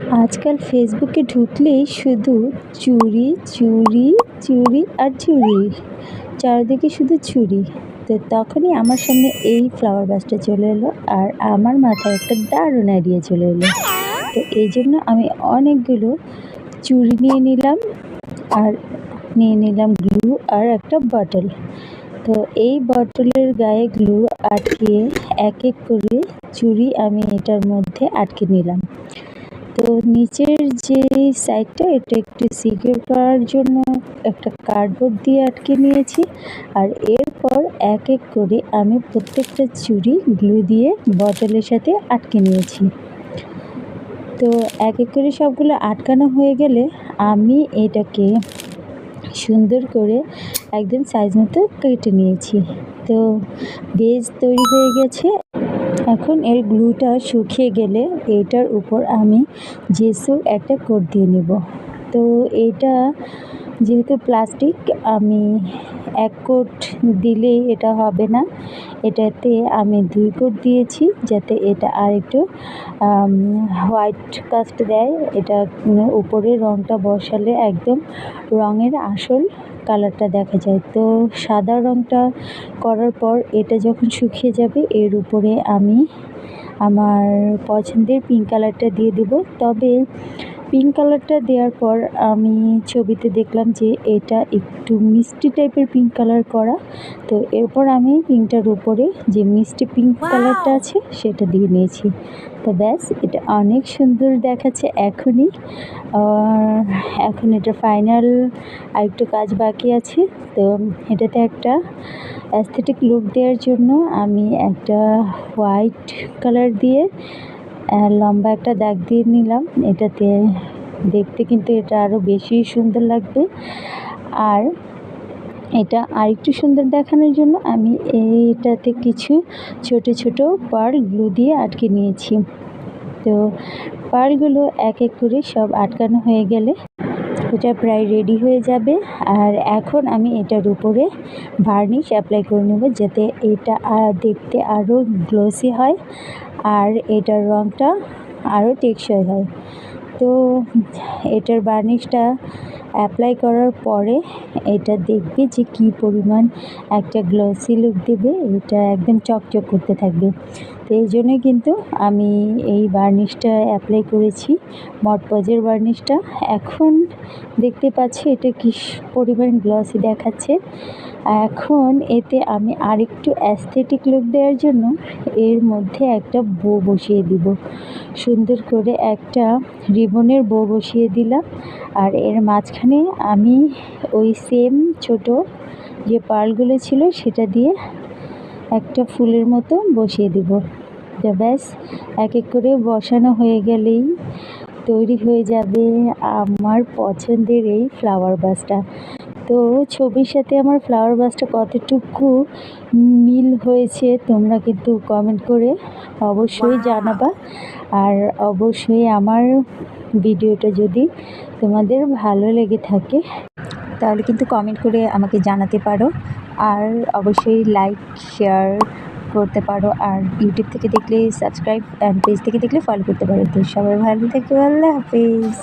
আজকাল ফেসবুকে ঢুকলেই শুধু চুরি চুরি চুরি আর চুরি। চারিদিকে শুধু চুরি। তো তখনই আমার সামনে এই ফ্লাওয়ার বাসটা চলে এলো আর আমার মাথায় একটা দারুণ আইডিয়া চলে এলো। তো এই জন্য আমি অনেকগুলো চুড়ি নিয়ে নিলাম আর নিয়ে নিলাম গ্লু আর একটা বটল তো এই বটলের গায়ে গ্লু আটকিয়ে এক এক করে চুড়ি আমি এটার মধ্যে আটকে নিলাম। তো নিচের যে সাইডটা এটা একটু সিকিউর করার জন্য একটা কার্ডবোর্ড দিয়ে আটকে নিয়েছি। আর এরপর এক এক করে আমি প্রত্যেকটা চুড়ি গ্লু দিয়ে বটলের সাথে আটকে নিয়েছি। তো এক এক করে সবগুলো আটকানো হয়ে গেলে আমি এটাকে সুন্দর করে একদম সাইজ মতো কেটে নিয়েছি। তো বেজ তৈরি হয়ে গেছে। এখন এর গ্লুটা শুকিয়ে গেলে এটার উপর আমি জেসুর একটা কোট দিয়ে নেব। তো এটা যেহেতু প্লাস্টিক, আমি এক কোট দিলেই এটা হবে না। এটাতে আমি দুই কোট দিয়েছি যাতে এটা আর একটু হোয়াইট কাস্ট দেয়। এটা উপরে রঙটা বসালে একদম রঙের আসল কালারটা দেখা যায়। তো সাদা রঙটা করার পর এটা যখন শুকিয়ে যাবে, এর উপরে আমি আমার পছন্দের পিঙ্ক কালারটা দিয়ে দেব। তবে পিঙ্ক কালারটা দেওয়ার পর আমি ছবিতে দেখলাম যে এটা একটু মিষ্টি টাইপের পিঙ্ক কালার করা। তো এরপর আমি পিঙ্কটার উপরে যে মিষ্টি পিঙ্ক কালারটা আছে সেটা দিয়ে নিয়েছি। তো ব্যাস এটা অনেক সুন্দর দেখাচ্ছে এখনই। এখন এটা ফাইনাল আরেকটু কাজ বাকি আছে। তো এটাতে একটা অ্যাস্থেটিক লুক দেওয়ার জন্য আমি একটা হোয়াইট কালার দিয়ে লম্বা একটা দাগ দিয়ে নিলাম। এটাতে দেখতে কিন্তু এটা আরও বেশি সুন্দর লাগবে। আর এটা আরেকটু সুন্দর দেখানোর জন্য আমি এইটাতে কিছু ছোট ছোট পার্ল গ্লু দিয়ে আটকে নিয়েছি। তো পার্লগুলো এক এক করে সব আটকানো হয়ে গেলে এটা প্রায় রেডি হয়ে যাবে। আর এখন আমি এটার উপরে ভার্নিশ অ্যাপ্লাই করে নেব যাতে এটা দেখতে আরও গ্লোসি হয়। আর এটার রঙটা আরও টেকসই হয়। তো এটার বার্নিশটা অ্যাপ্লাই করার পরে এটা দেখবে যে কি পরিমাণ একটা গ্লসি লুক দেবে, এটা একদম চকচক করতে থাকবে। তো এই জন্যই কিন্তু আমি এই বার্নিশটা অ্যাপ্লাই করেছি মটপজের বার্নিশটা এখন দেখতে পাচ্ছি এটা কি পরিমাণ গ্লসি দেখাচ্ছে। এখন এতে আমি আরেকটু অ্যাস্থেটিক লুক দেওয়ার জন্য এর মধ্যে একটা বো বসিয়ে দিব। সুন্দর করে একটা রিবনের বো বসিয়ে দিলাম, আর এর মাঝখানে আমি ওই সেম ছোট যে পার্লগুলো ছিল সেটা দিয়ে একটা ফুলের মতো বসিয়ে দিব। তো ব্যাস এক এক করে বসানো হয়ে গেলেই তৈরি হয়ে যাবে আমার পছন্দের এই ফ্লাওয়ার বাসটা তো ছবির সাথে আমার ফ্লাওয়ার বাসটা কতটুকু মিল হয়েছে তোমরা কিন্তু কমেন্ট করে অবশ্যই জানাবা। আর অবশ্যই আমার ভিডিওটা যদি তোমাদের ভালো লেগে থাকে, তাহলে কিন্তু কমেন্ট করে আমাকে জানাতে পারো। আর অবশ্যই লাইক শেয়ার করতে পারো। আর ইউটিউব থেকে দেখলে সাবস্ক্রাইব অ্যান্ড পেজ থেকে দেখলে ফলো করতে পারো। তো সবাই ভালো থেকে, আল্লাহ হাফিজ।